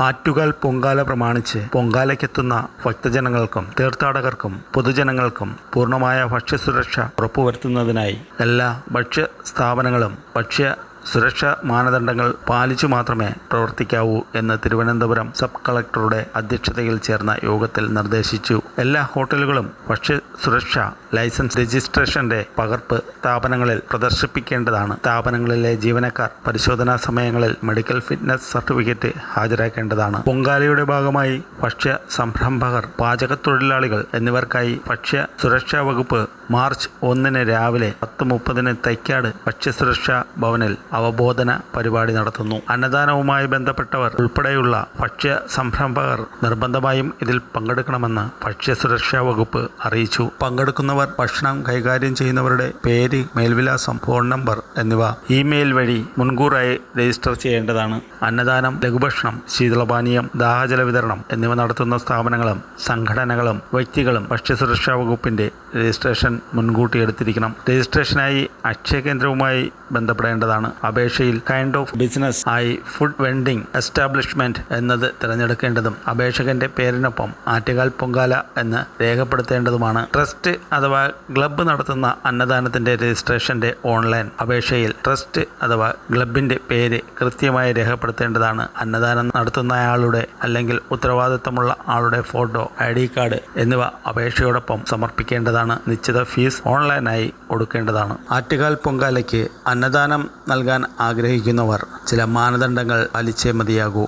ആറ്റുകാൽ പൊങ്കാല പ്രമാണിച്ച് പൊങ്കാലയ്ക്കെത്തുന്ന ഭക്തജനങ്ങൾക്കും തീർത്ഥാടകർക്കും പൊതുജനങ്ങൾക്കും പൂർണമായ ഭക്ഷ്യസുരക്ഷ ഉറപ്പുവരുത്തുന്നതിനായി എല്ലാ ഭക്ഷ്യ സ്ഥാപനങ്ങളും ഭക്ഷ്യ സുരക്ഷാ മാനദണ്ഡങ്ങൾ പാലിച്ചു മാത്രമേ പ്രവർത്തിക്കാവൂ എന്ന് തിരുവനന്തപുരം സബ് കളക്ടറുടെ അധ്യക്ഷതയിൽ ചേർന്ന യോഗത്തിൽ നിർദ്ദേശിച്ചു. എല്ലാ ഹോട്ടലുകളും ഭക്ഷ്യ സുരക്ഷ ലൈസൻസ് രജിസ്ട്രേഷന്റെ പകർപ്പ് സ്ഥാപനങ്ങളിൽ പ്രദർശിപ്പിക്കേണ്ടതാണ്. സ്ഥാപനങ്ങളിലെ ജീവനക്കാർ പരിശോധനാ സമയങ്ങളിൽ മെഡിക്കൽ ഫിറ്റ്നസ് സർട്ടിഫിക്കറ്റ് ഹാജരാക്കേണ്ടതാണ്. പൊങ്കാലയുടെ ഭാഗമായി ഭക്ഷ്യ സംരംഭകർ പാചക തൊഴിലാളികൾ എന്നിവർക്കായി ഭക്ഷ്യ സുരക്ഷാ വകുപ്പ് മാർച്ച് ഒന്നിന് രാവിലെ പത്ത് മുപ്പതിന് തൈക്കാട് ഭക്ഷ്യസുരക്ഷാ ഭവനിൽ അവബോധന പരിപാടി നടത്തുന്നു. അന്നദാനവുമായി ബന്ധപ്പെട്ടവർ ഉൾപ്പെടെയുള്ള ഭക്ഷ്യ സംരംഭകർ നിർബന്ധമായും ഇതിൽ പങ്കെടുക്കണമെന്ന് ഭക്ഷ്യസുരക്ഷാ വകുപ്പ് അറിയിച്ചു. പങ്കെടുക്കുന്നവർ ഭക്ഷണം കൈകാര്യം ചെയ്യുന്നവരുടെ പേര് മേൽവിലാസം ഫോൺ നമ്പർ എന്നിവ ഇമെയിൽ വഴി മുൻകൂറായി രജിസ്റ്റർ ചെയ്യേണ്ടതാണ്. അന്നദാനം ലഘുഭക്ഷണം ശീതളപാനീയം ദാഹജല വിതരണം എന്നിവ നടത്തുന്ന സ്ഥാപനങ്ങളും സംഘടനകളും വ്യക്തികളും ഭക്ഷ്യസുരക്ഷാ വകുപ്പിന്റെ രജിസ്ട്രേഷൻ മുൻകൂട്ടി എടുത്തിരിക്കണം. രജിസ്ട്രേഷനായി അക്ഷയ കേന്ദ്രവുമായി ബന്ധപ്പെടേണ്ടതാണ്. അപേക്ഷയിൽ കൈൻഡ് ഓഫ് ബിസിനസ് ആയി ഫുഡ് വെൻഡിംഗ് എസ്റ്റാബ്ലിഷ്മെന്റ് എന്നത് തിരഞ്ഞെടുക്കേണ്ടതും അപേക്ഷകന്റെ പേരിനൊപ്പം ആറ്റുകാൽ പൊങ്കാല എന്ന് രേഖപ്പെടുത്തേണ്ടതുമാണ്. ട്രസ്റ്റ് അഥവാ ക്ലബ്ബ് നടത്തുന്ന അന്നദാനത്തിന്റെ രജിസ്ട്രേഷന്റെ ഓൺലൈൻ അപേക്ഷയിൽ ട്രസ്റ്റ് അഥവാ ക്ലബിന്റെ പേര് കൃത്യമായി രേഖപ്പെടുത്തേണ്ടതാണ്. അന്നദാനം നടത്തുന്നയാളുടെ അല്ലെങ്കിൽ ഉത്തരവാദിത്തമുള്ള ആളുടെ ഫോട്ടോ ഐ ഡി കാർഡ് എന്നിവ അപേക്ഷയോടൊപ്പം സമർപ്പിക്കേണ്ടതാണ്. നിശ്ചിത ഫീസ് ഓൺലൈനായി കൊടുക്കേണ്ടതാണ്. ആറ്റുകാൽ പൊങ്കാലയ്ക്ക് അന്നദാനം നൽകാൻ ആഗ്രഹിക്കുന്നവർ ചില മാനദണ്ഡങ്ങൾ പാലിച്ചേ മതിയാകൂ.